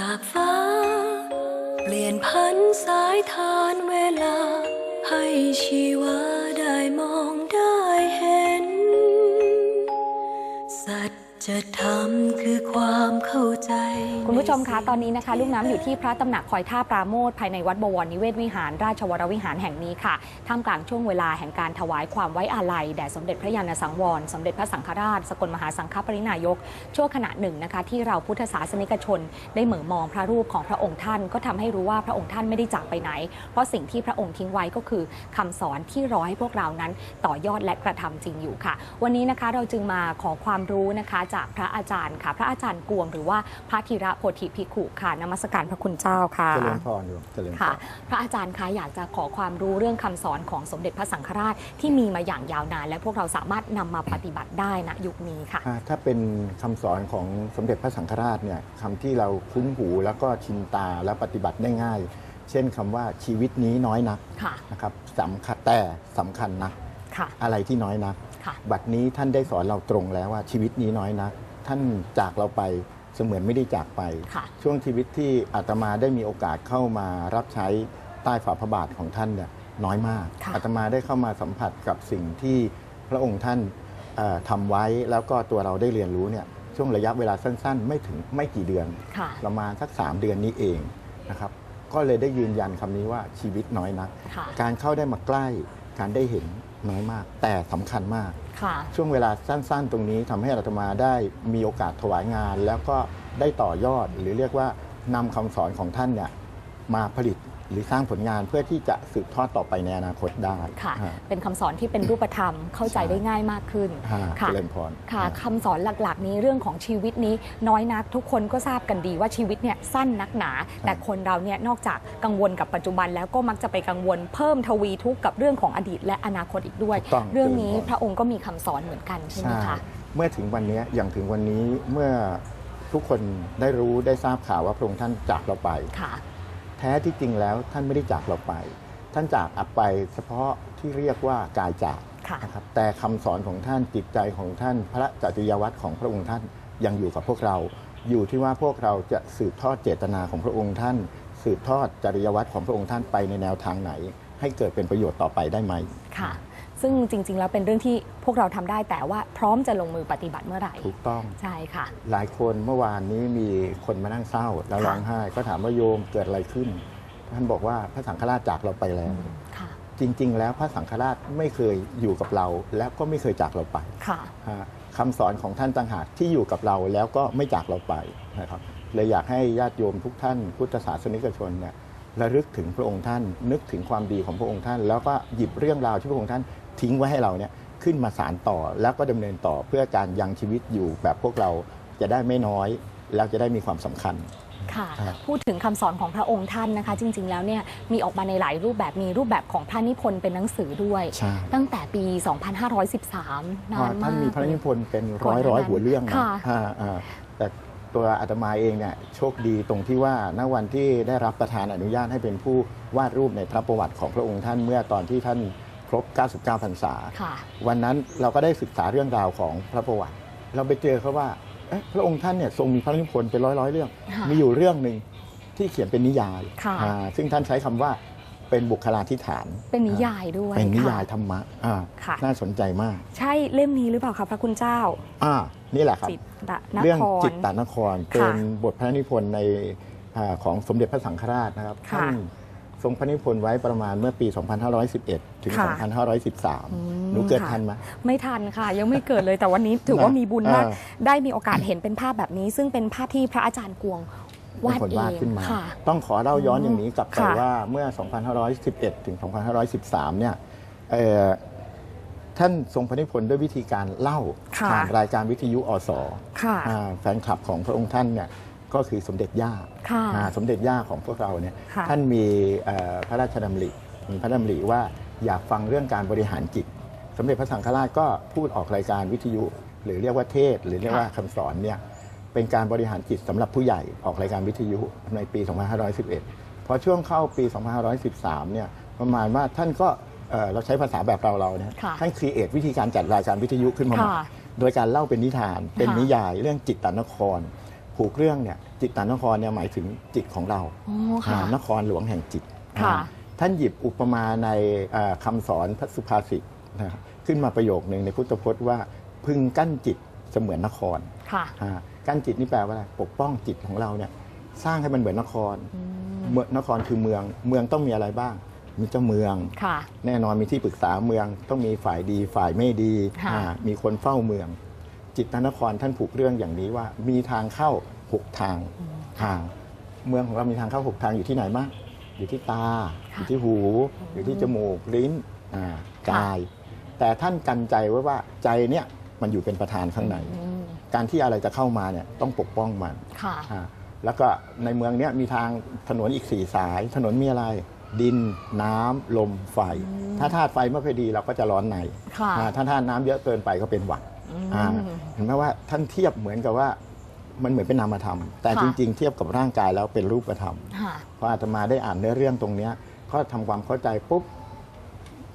จากฟ้า เปลี่ยนพันสายทานเวลา ให้ชีวาได้มองได้เห็น สัจธรรมคือความเข้าใจคุณผู้ชมคะตอนนี้นะคะ ลูกน้ำอยู่ที่พระตำหนักคอยท่าปราโมทภายในวัดบวรนิเวศวิหาร ราชวรวิหารแห่งนี้ค่ะท่ามกลางช่วงเวลาแห่งการถวายความไว้อาลัยแด่สมเด็จพระยาณสังวร สมเด็จพระสังฆราช สกลมหาสังฆปรินายกช่วงขณะหนึ่งนะคะ ที่เราพุทธศาสนิกชน ได้เหมือมองพระรูปของพระองค์ท่านก็ทำให้รู้ว่าพระองค์ท่านไม่ได้จากไปไหน เพราะสิ่งที่พระองค์ทิ้งไว้ก็คือคำสอนที่รอให้พวกเรานั้นต่อยอดและกระทำจริงอยู่ค่ะ วันนี้นะคะเราจึงมาขอความรู้นะคะ จากพระอาจารย์ค่ะ พระอาจารย์กวงหรือว่าพระธีระโพธิภิกขุค่ะนมัสการพระคุณเจ้าค่ะเจริญพรอยู่เจริญพค่ะรพระอาจารย์คะอยากจะขอความรู้เรื่องคำสอนของสมเด็จพระสังฆราชที่มีมาอย่างยาวนาน และพวกเราสามารถนำมาปฏิบัติได้ณยุคนี้ค่ะอ่าถ้าเป็นคำสอนของสมเด็จพระสังฆราชเนี่ยคำที่เราคุ้นหูแล้วก็ชินตาและปฏิบัติได้ง่าย เช่นคำว่าชีวิตนี้น้อยนักค่ะนะครับสำคัญแต่สำคัญนะค่ะอะไรที่น้อยนักค่ะบัดนี้ท่านได้สอนเราตรงแล้วว่าชีวิตนี้น้อยนัก ท่านจากเราไป เสมือนไม่ได้จากไปค่ะช่วงชีวิตที่อาตมาได้มีโอกาสเข้ามารับใช้ใต้ฝ่าพระบาทของท่านเนี่ยน้อยมากค่ะอาตมาได้เข้ามาสัมผัสกับสิ่งที่พระองค์ท่านเอ่อทำไว้แล้วก็ตัวเราได้เรียนรู้เนี่ยช่วงระยะเวลาสั้น ๆ ไม่ถึงไม่กี่เดือนค่ะประมาณสัก 3 เดือนนี้เองนะครับก็เลยได้ยืนยันคำนี้ว่าชีวิตน้อยนักค่ะการเข้าได้มาใกล้การได้เห็น น้อยมาก แต่สำคัญมากค่ะช่วงเวลาสั้น ๆ ตรงนี้ทำให้อาตมาได้มีโอกาสถวายงาน แล้วก็ได้ต่อยอดหรือเรียกว่านำคำสอนของท่านเนี่ยมาผลิต หรือสร้างผลงานเพื่อที่จะสืบทอดต่อไปในอนาคตได้ค่ะฮะเป็นคำสอนที่เป็นรูปธรรมเข้าใจได้ง่ายมากขึ้นฮะค่ะเจริญพรค่ะฮะคำสอนหลักๆ นี้เรื่องของชีวิตนี้น้อยนักทุกคนก็ทราบกันดีว่าชีวิตเนี่ยสั้นนักหนา แต่คนเราเนี่ยนอกจากกังวลกับปัจจุบันแล้วก็มักจะไปกังวลเพิ่มทวีทุกข์กับเรื่องของอดีตและอนาคตอีกด้วยถูกต้องเรื่องนี้จริญพพระองค์ก็มีคำสอนเหมือนกันใช่ไหมใช่คะเมื่อถึงวันนี้อย่างถึงวันนี้เมื่อทุกคนได้รู้ได้ทราบข่าวว่าพระองค์ท่านจากเราไปค่ะแท้ที่จริงแล้วท่านไม่ได้จากเราไป ท่านจากอับไปเฉพาะที่เรียกว่ากายจากค่ะนะครับแต่คำสอนของท่านจิตใจของท่านพระจริยวัตรของพระองค์ท่านยังอยู่กับพวกเรา อยู่ที่ว่าพวกเราจะสืบทอดเจตนาของพระองค์ท่าน สืบทอดจริยวัตรของพระองค์ท่านไปในแนวทางไหน ให้เกิดเป็นประโยชน์ต่อไปได้ไหมค่ะ ซึ่งจริง ๆ แล้วเป็นเรื่องที่พวกเราทำได้แต่ว่าพร้อมจะลงมือปฏิบัติเมื่อไหร่ถูกต้องใช่ค่ะ หลายคนเมื่อวานนี้มีคนมานั่งเศร้าแล้วค่ะร้องไห้ ก็ถามว่าโยมเกิดอะไรขึ้น ท่านบอกว่าพระสังฆราชจากเราไปแล้วค่ะจริง ๆ แล้วพระสังฆราชไม่เคยอยู่กับเรา แล้วก็ไม่เคยจากเราไปค่ะฮะคำสอนของท่านต่างหากที่อยู่กับเราแล้วก็ไม่จากเราไปนะครับเลยอยากให้ญาติโยมทุกท่าน พุทธศาสนิกชนเนี่ยระลึกถึงพระองค์ท่าน นึกถึงความดีของพระองค์ท่าน แล้วก็หยิบเรื่องราวที่พระองค์ท่าน ทิ้งไว้ให้เราเนี่ยขึ้นมาสารต่อแล้วก็ดำเนินต่อเพื่อการยังชีวิตอยู่แบบพวกเราจะได้ไม่น้อย แล้วจะได้มีความสำคัญค่ะครับพูดถึงคำสอนของพระองค์ท่านนะคะ จริง ๆ แล้วเนี่ยมีออกมาในหลายรูปแบบมีรูปแบบของพระนิพนธ์เป็นหนังสือด้วยใช่ตั้งแต่ปี 2513 นานมากท่านมีพระนิพนธ์เป็นร้อยร้อยหัวเรื่องนะค่ะอ่าอ่าแต่ตัวอาตมาเองเนี่ยโชคดีตรงที่ว่าณวันที่ได้รับประธานอนุญาตให้เป็นผู้วาดรูปในพระประวัติของพระองค์ท่านเมื่อตอนที่ท่านค รบ 99 พรรษาค่ะวันนั้นเราก็ได้ศึกษาเรื่องราวของพระประวัติ เราไปเจอเขาว่าเอ๊ะพระองค์ท่านเนี่ยทรงมีพระนิพนธ์เป็นร้อยร้อยๆเรื่องค่ะมีอยู่เรื่องหนึ่งที่เขียนเป็นนิยายค่ะอ่าซึ่งท่านใช้คำว่าเป็นบุคลาธิฐาน เป็นนิยายด้วย เป็นนิยายค่ะธรรมะอ่าค่ะน่าสนใจมาก ใช่เล่มนี้หรือเปล่าคะพระคุณเจ้า อ่า นี่แหละครับจิตตะนเรื่องครจิตตานคร เป็นบทพระนิพนธ์ในอาของสมเด็จพระสังฆราชนะครับค่ะท่าน ทรงพระนิพนธ์ไว้ประมาณเมื่อปี 2511 ถึง ค่ะ 2513 หนูเกิดค่ะทันไหม ไม่ทันค่ะ ยังไม่เกิดเลยแต่วันนี้ถือว่ามีบุญมาก อ่า ได้มีโอกาสเห็นเป็นภาพแบบนี้ ซึ่งเป็นภาพที่พระอาจารย์กวงเป็วานดคนเอวาดงขึ้นมา ค่ะ ต้องขอเล่าย้อนอย่างนี้กลับไปค่ะว่าเมื่อ 2511 ถึง 2513 เนี่ยเอ่อท่านทรงพระนิพนธ์ด้วยวิธีการเล่าค่ะ ผ่านรายการวิทยุอส ค่ะ อ่าแฟนคลับของพระองค์ท่านเนี่ย ก็คือสมเด็จย่าค่ะอ่าสมเด็จย่าของพวกเราเนี่ยค่ะท่านมีเอ่อพระราชดำริมีพระดำริว่าอยากฟังเรื่องการบริหารจิต สมเด็จพระสังฆราชก็พูดออกรายการวิทยุ หรือเรียกว่าเทศน์หรือเรียกว่าคำสอนเนี่ยเป็นการบริหารจิตสำหรับผู้ใหญ่ออกรายการวิทยุในปี 2511 พอช่วงเข้าปี 2513 เนี่ยประมาณว่าท่านก็เอ่อเราใช้ภาษาแบบเราเราๆเนี่ยค่ะท่านครีเอทวิธีการจัดรายการวิทยุขึ้นมาใหม่ค่ะโดยการเล่าเป็นนิทาน เป็นค่ะนิยายเรื่องจิตตนคร ผูกเรื่องเนี่ยจิตตานครเนี่ยหมายถึงจิตของเราอ๋อค่ะอ่านครหลวงแห่งจิตค่ะอ่าท่านหยิบอุปมาในอ่าคำาสอนพระสุภาษิตนะครับขึ้นมาประโยคหนึ่งในพุทธพจน์ว่า พึงกั้นจิตเสมือนนครค่ะ อ่ากั้นจิตนี่แปลว่าอะไรปกป้องจิตของเราเนี่ยสร้างให้มันเหมือนนคร อืมเมืองนครคือเมือง เมืองต้องมีอะไรบ้าง มีเจ้าเมือง ค่ะ แน่นอนมีที่ปรึกษาเมือง ต้องมีฝ่ายดีฝ่ายไม่ดีค่ะ อ่ามีคนเฝ้าเมือง จิตตนครท่านผูกเรื่องอย่างนี้ว่ามีทางเข้าหกทางทาง เมืองของเรามีทางเข้าหกทางอยู่ที่ไหนบ้างอยู่ที่ตาค่ะอยู่ที่หู อยู่ที่จมูกลิ้นอ่าค่ะกาย แต่ท่านกันใจไว้ว่าใจเนี่ยมันอยู่เป็นประธานข้างในอืมการที่อะไรจะเข้ามาเนี่ยต้องปกป้องมันค่ะอ่าแล้วก็ในเมืองเนี้ยมีทางถนนอีกสี่สาย ถนนมีอะไร ดินน้ำลมไฟ ถ้าธาตุไฟไม่พอดีเราก็จะร้อนในค่ะอ่าถ้าธาตุน้ำเยอะเกินไปก็เป็นหวัดอืมอ่า เห็นไหมว่าท่านเทียบเหมือนกับว่ามันเหมือนเป็นนามธรรม แต่ค่ะจริงๆ เทียบกับร่างกายแล้วเป็นรูปธรรมค่ะพออาตมาได้อ่านเนื้อเรื่องตรงเนี้ยก็ทำความเข้าใจปุ๊บ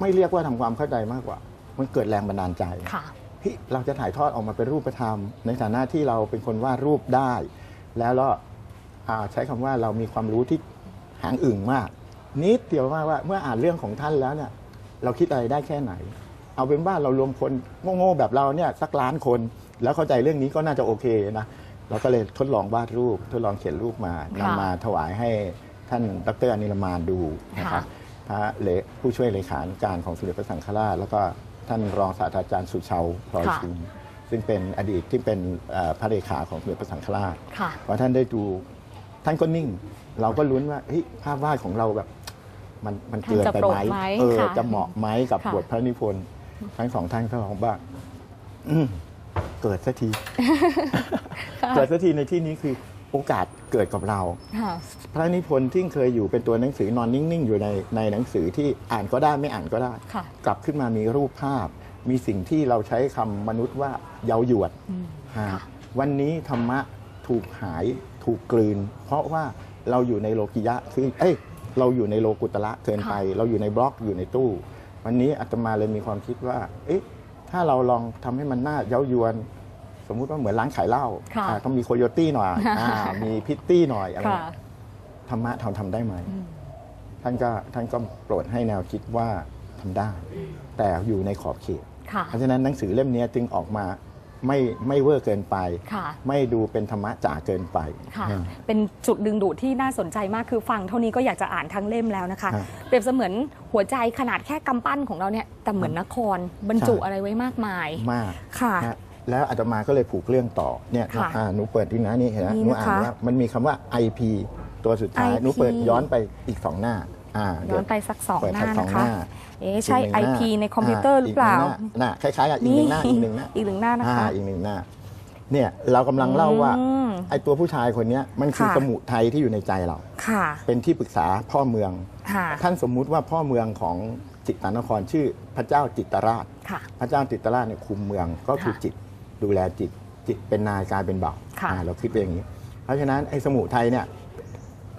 ไม่เรียกว่าทำความเข้าใจมากกว่า มันเกิดแรงบันดาลใจค่ะเฮ้ยเราจะถ่ายทอดออกมาเป็นรูปธรรม ในฐานะที่เราเป็นคนวาดรูปได้ แล้วก็อ่าใช้คำว่าเรามีความรู้ที่หางอึ่งมาก นิดเดียวว่าว่าเมื่ออ่านเรื่องของท่านแล้วเนี่ยเราคิดอะไรได้แค่ไหน เอาเป็นว่าเรารวมคนโง่ๆแบบเราเนี่ยสักล้านคน แล้วเข้าใจเรื่องนี้ก็น่าจะโอเคนะเราก็เลยทดลองวาดรูป ทดลองเขียนรูปมาค่ะนำมาถวายให้ท่านดรอนิรมานดูนะครับพระเลผู้ช่วยเลขานุการของสมเด็จพระสังฆราช แล้วก็ท่านรองศาสตราจารย์สุชาวพลอยค่ะชุมซึ่งเป็นอดีตที่เป็นเอ่อพระเลขาของสมเด็จพระสังฆราชค่ะพอท่านได้ดูท่านก็นิ่ง เราก็ลุ้นว่าเฮ้ยภาพวาดของเราแบบมันมันเกินไปไหมท่านจะโปรดไหมเออค่ะจะเหมาะไหมกับค่ะบทพระนิพนธ์ ทั้งสองท่านก็บอกว่าอืมเกิดสักที เกิดสักทีในที่นี้คือโอกาสเกิดกับเราค่ะพระนิพนธ์ที่เคยอยู่เป็นตัวหนังสือนอนนิ่ง ๆ อยู่ในในหนังสือที่อ่านก็ได้ไม่อ่านก็ได้ค่ะกลับขึ้นมามีรูปภาพ มีสิ่งที่เราใช้คำมนุษย์ว่าเยาหยวดอืมฮะค่ะวันนี้ธรรมะถูกหายถูกกลืน เพราะว่าเราอยู่ในโลกิยะคือเอ้ยเราอยู่ในโลกุตระเกินไป เราอยู่ในบล็อกอยู่ในตู้ วันนี้อาตมาเลยมีความคิดว่า เอ๊ะ ถ้าเราลองทำให้มันน่าเย้ายวน สมมุติว่าเหมือนร้านขายเหล้าค่ะอ่าต้องมีโคโยตี้หน่อยอ่ามีพิตตี้หน่อยอะไรค่ะธรรมะทำทำได้ไหมท่านก็ท่านก็โปรดให้แนวคิดว่าทำได้ แต่อยู่ในขอบเขตค่ะเพราะฉะนั้นหนังสือเล่มนี้จึงออกมา ไม่ไม่เวอร์เกินไป ค่ะ ไม่ดูเป็นธรรมะจ๋าเกินไป ค่ะ อ่า เป็นจุดดึงดูดที่น่าสนใจมากคือฟังเท่านี้ก็อยากจะอ่านทั้งเล่มแล้วนะคะ ครับเปรียบเสมือนหัวใจขนาดแค่กำปั้นของเราเนี่ยแต่เหมือนนครบรรจุใช่ อะไรไว้มากมาย มาก ค่ะ นะแล้วอาตมาก็เลยผูกเรื่องต่อเนี่ยค่ะอ่าหนูเปิดที่นะนี่เห็นไหมนี่หนูนะคะอ่านว่ามันมีคำว่า IP ตัวสุดท้าย IP หนูเปิดย้อนไปอีกสองหน้าอ่าย้เดี๋อนไปสักสองเปิดหสัน้ากสองนะหคะน้า เอ๊ะใช่อีกหนึ่งหน้า IP ในคอมพิวเตอร์หรือเปล่ากนึ่งหน้าหน้าคล้ายๆกับอีกหนึ่งหน้าอีกหนึ่งหน้าอีกหนึ่งหน้านะคะอ่าอีกหนึ่งหน้า เนี่ยเรากำลังเล่าว่าอืมไอ้ตัวผู้ชายคนเนี้ยมันคือค่ะ สมุทัยที่อยู่ในใจเรา ค่ะเป็นที่ปรึกษาพ่อเมือง ค่ะท่านสมมุติว่าพ่อเมืองของจิตตานครชื่อพระเจ้าจิตตราช ค่ะ พระเจ้าจิตตราชเนี่ยคุมเมืองก็คือค่ะจิตดูแลจิตจิตเป็นนายกลายเป็นบ่าวค่ะ อ่าเราคิดไปอย่างนี้ เพราะฉะนั้นไอ้สมุทัยเนี่ย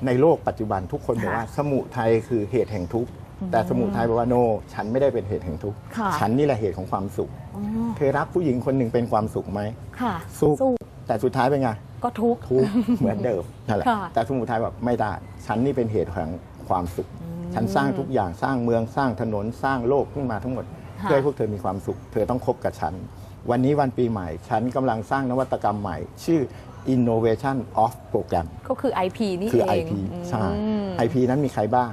ในโลกปัจจุบันทุกคนบอกค่ะว่าสมุทัยคือเหตุแห่งทุกข์ แต่สมุทัยบอกว่าโน ฉันไม่ได้เป็นเหตุแห่งทุกข์ค่ะฉันนี่แหละเหตุของความสุขอ๋อเธอรักผู้หญิงคนหนึ่งเป็นความสุขไหมค่ะสุขสู้แต่สุดท้ายเป็นไง ก็ทุกข์ ทุกข์เหมือนเดิมนั่นแหละค่ะแต่สมุทัยแบบไม่ได้ ฉันนี่เป็นเหตุแห่งความสุข ฉันสร้างทุกอย่าง สร้างเมือง สร้างถนน สร้างโลกขึ้นมาทั้งหมดค่ะเพื่อให้พวกเธอมีความสุข เธอต้องคบกับฉัน วันนี้วันปีใหม่ ฉันกำลังสร้างนวัตกรรมใหม่ ชื่อ innovation of program ก็คือ IP นี่คือเอง IP ใช่อืม IP นั้นมีใครบ้าง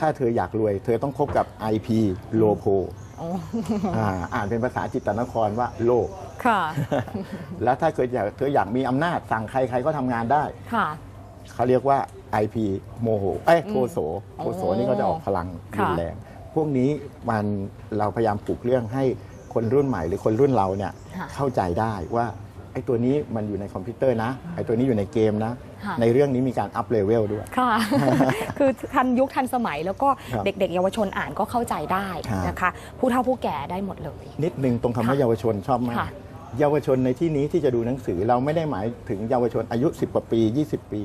ถ้าเธออยากรวย เธอต้องคบกับ IP โลโพอ๋ออ่าอ่านเป็นภาษาจิตตนครว่าโลกค่ะ แล้วถ้าเกิดอยากเธออยากมีอำนาจสั่งใครใครก็ทำงานได้ค่ะเขาเรียกว่า IP โมโหเอ้ยโทโสโทโสอ๋อนี่ก็จะออกพลังค่ะรุนแรง พวกนี้มันเราพยายามปลูกเรื่องให้คนรุ่นใหม่หรือคนรุ่นเราเนี่ยค่ะเข้าใจได้ว่า ไอ้ตัวนี้มันอยู่ในคอมพิวเตอร์นะ ไอ้ตัวนี้อยู่ในเกมนะ ค่ะ ในเรื่องนี้มีการอัพเลเวลด้วย ค่ะ คือทันยุคทันสมัยแล้วก็ครับเด็กๆ เยาวชนอ่านก็เข้าใจได้ครับ นะคะ ผู้เฒ่าผู้แก่ได้หมดเลย นิดนึงตรงคำว่าค่ะเยาวชนชอบมาก ค่ะ เยาวชนในที่นี้ที่จะดูหนังสือเราไม่ได้หมายถึงเยาวชนอายุ 10กว่าปี 20 ปี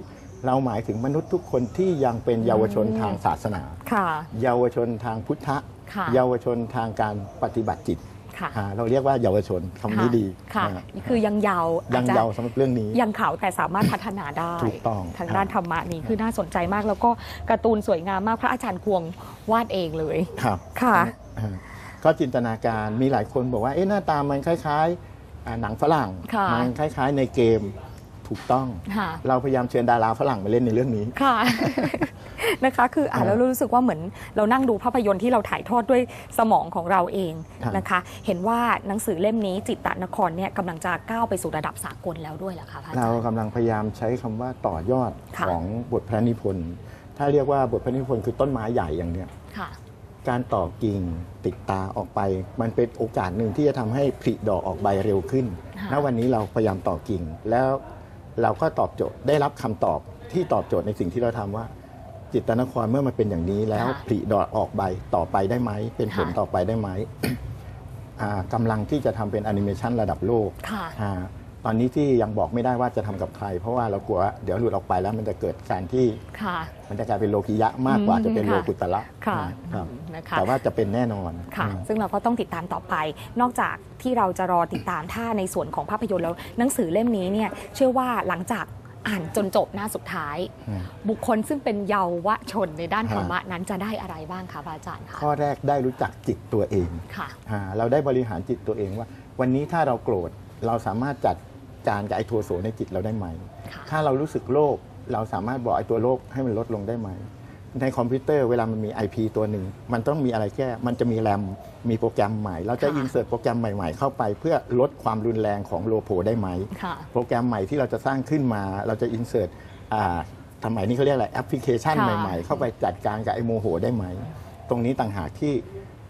เราหมายถึงมนุษย์ทุกคนที่ยังเป็นเยาวชนทางศาสนา ค่ะ เยาวชนทางพุทธะ ค่ะ เยาวชนทางการปฏิบัติจิต ค่ะอ่าเราเรียกว่าเยาวชนคำนี้ดีค่ะอ่านี่คือยังเยาวยังอจจะเยาวสำหรับเรื่องนี้ ยังขาวแต่สามารถพัฒนาได้ถูกต้องทางด้านธรรมะนี่คือน่าสนใจมาก แล้วก็การ์ตูนสวยงามมากพระอาจารย์ควงวาดเองเลย ครับค่ะ อ่าก็จินตนาการมีหลายคนบอกว่าเอ๊ะหน้าตามันคล้ายๆอ่าหนังฝรั่งค่ะ มันคล้ายๆในเกม ถูกต้องค่ะเราพยายามเชิญดาราฝรั่งมาเล่นในเรื่องนี้ค่ะนะคะ คืออ่านอ่าแล้วรู้สึกว่าเหมือนเรานั่งดูภาพยนตร์ที่เราถ่ายทอดด้วยสมองของเราเองครับนะคะ เห็นว่าหนังสือเล่มนี้จิตตนครเนี่ยกำลังจะก้าวไปสู่ระดับสากลแล้วด้วยเหรอคะพระอาจาเรารย์กำลังพยายามใช้คำว่าต่อยอดค่ะของบทพระนิพนธ์ถ้าเรียกว่าบทพระนิพนธ์คือต้นไม้ใหญ่อย่างเนี้ยค่ะการต่อกิ่งติดตาออกไป มันเป็นโอกาสหนึ่งที่จะทำให้ผลิดอกออกใบเร็วขึ้นค่ะณวันนี้เราพยายามต่อกิ่ง แล้ว เราก็ตอบโจทย์ได้รับคำตอบที่ตอบโจทย์ในสิ่งที่เราทำว่า จิตตนครเมื่อมันเป็นอย่างนี้แล้วผลิดอกออกใบต่อไปได้ไหม เป็นผลต่อไปได้ไหมอ่ากำลังที่จะทำเป็นแอนิเมชันระดับโลกค่ะอ่า ตอนนี้ที่ยังบอกไม่ได้ว่าจะทำกับใคร เพราะว่าเรากลัวว่าเดี๋ยวหลุดออกไปแล้วมันจะเกิดการที่ค่ะมันจะกลายเป็นโลกิยะมากกว่าอืมจะเป็นค่ะโลกุตระค่ะครับนะคะแต่ว่าจะเป็นแน่นอนค่ะอืมซึ่งเราก็ต้องติดตามต่อไป นอกจากที่เราจะรอติดตามถ้าในส่วนของภาพยนตร์แล้วหนังสือเล่มนี้เนี่ยเชื่อว่าหลังจากอ่านจนจบหน้าสุดท้ายอืมบุคคลซึ่งเป็นเยาวชนในด้านธรรมะนั้นจะได้อะไรบ้างคะพระอาจารย์คะข้อแรกได้รู้จักจิตตัวเองค่ะอ่าเราได้บริหารจิตตัวเองว่า วันนี้ถ้าเราโกรธเราสามารถจัด การกับไอ้โทโสในจิตเราได้ไหมค่ะถ้าเรารู้สึกโลภเราสามารถบอกไอ้ตัวโลภให้มันลดลงได้ไหม ในคอมพิวเตอร์เวลามันมี IP ตัวหนึ่ง มันต้องมีอะไรแก้มันจะมีแรมมีโปรแกรมใหม่ เราจะค่ะอินเสิร์ตโปรแกรมใหม่ๆ เข้าไปเพื่อลดความรุนแรงของโลโพได้ไหมค่ะโปรแกรมใหม่ที่เราจะสร้างขึ้นมาเราจะอินเสิร์ตทำไมนี่เขาเรียกอะไรแอปพลิเคชันค่ะใหม่ๆ เข้าไปจัดการกับไอ้โมโหได้ไหม ตรงนี้ต่างหากที่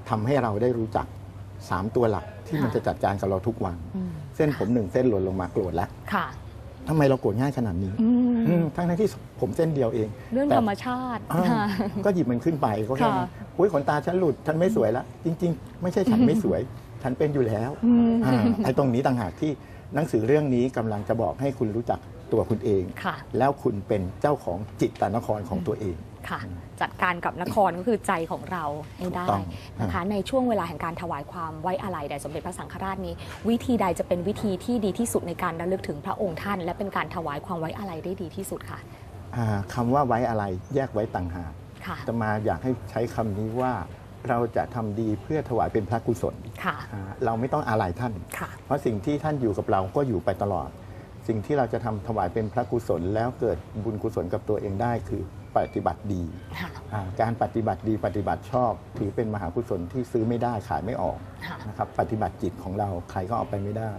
ทำให้เราได้รู้จัก 3 ตัวหลักที่มันจะจัดการกับเราทุกวันอืม เส้นผมหนึ่งเส้นหล่นลงมาโกรธแล้วค่ะทำไมเราโกรธง่ายขนาดนี้อืมอืมทั้งๆที่ผมเส้นเดียวเอง เรื่องแต่ธรรมชาติอ้าวค่ะก็หยิบมันขึ้นไปก็แค่นั้นค่ะอุ้ยขนตาฉันหลุดฉันไม่สวยแล้วจริง ๆ ไม่ใช่ฉันไม่สวย ฉันเป็นอยู่แล้วอืมอ่าไอ้ตรงนี้ต่างหากที่หนังสือเรื่องนี้กำลังจะบอกให้คุณรู้จัก ตัวคุณเอง ค่ะ แล้วคุณเป็นเจ้าของจิตตนครของตัวเอง ค่ะ จัดการกับนครก็คือใจของเราให้ได้ถูกต้องนะคะ ในช่วงเวลาแห่งการถวายความไว้อาลัยแด่สมเด็จพระสังฆราชนี้ วิธีใดจะเป็นวิธีที่ดีที่สุดในการระลึกถึงพระองค์ท่าน และเป็นการถวายความไว้อาลัยได้ดีที่สุดค่ะ อ่าคำว่าไว้อะไรแยกไว้ต่างหากค่ะแต่มาอยากให้ใช้คำนี้ว่าเราจะทำดีเพื่อถวายเป็นพระกุศลค่ะ อ่าเราไม่ต้องอาลัยท่าน ค่ะ เพราะสิ่งที่ท่านอยู่กับเราก็อยู่ไปตลอด สิ่งที่เราจะทำถวายเป็นพระกุศล แล้วเกิดบุญกุศลกับตัวเองได้คือปฏิบัติดีค่ะอ่าการปฏิบัติดีปฏิบัติชอบ ถือเป็นมหากุศลที่ซื้อไม่ได้ขายไม่ออกค่ะนะครับปฏิบัติจิตของเราใครก็เอาไปไม่ได้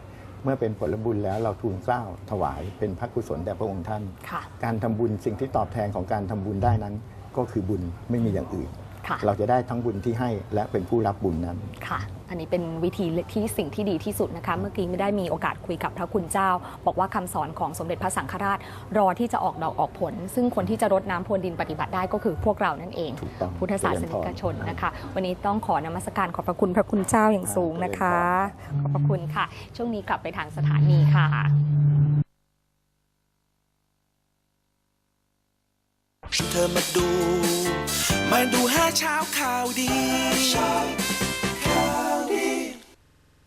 เมื่อเป็นผลบุญแล้วเราทูลเกล้าถวายเป็นพระกุศลแด่พระองค์ท่านค่ะการทำบุญสิ่งที่ตอบแทนของการทำบุญได้นั้น ก็คือบุญไม่มีอย่างอื่นค่ะ เราจะได้ทั้งบุญที่ให้และเป็นผู้รับบุญนั้นค่ะอันนี้เป็นวิธีที่สิ่งที่ดีที่สุดนะคะ เมื่อกี้ไม่ได้มีโอกาสคุยกับพระคุณเจ้า บอกว่าคำสอนของสมเด็จพระสังฆราช รอที่จะออกดอกออกผล ซึ่งคนที่จะรดน้ำพรวนดินปฏิบัติได้ก็คือพวกเรานั่นเองถูกต้อง พุทธศาสนิกชนนะคะ วันนี้ต้องขอนมัสการขอบพระคุณพระคุณเจ้าอย่างสูงนะคะ ขอบพระคุณค่ะ ช่วงนี้กลับไปทางสถานีค่ะเธอมาดู มาดูห้าเช้าข่าวดี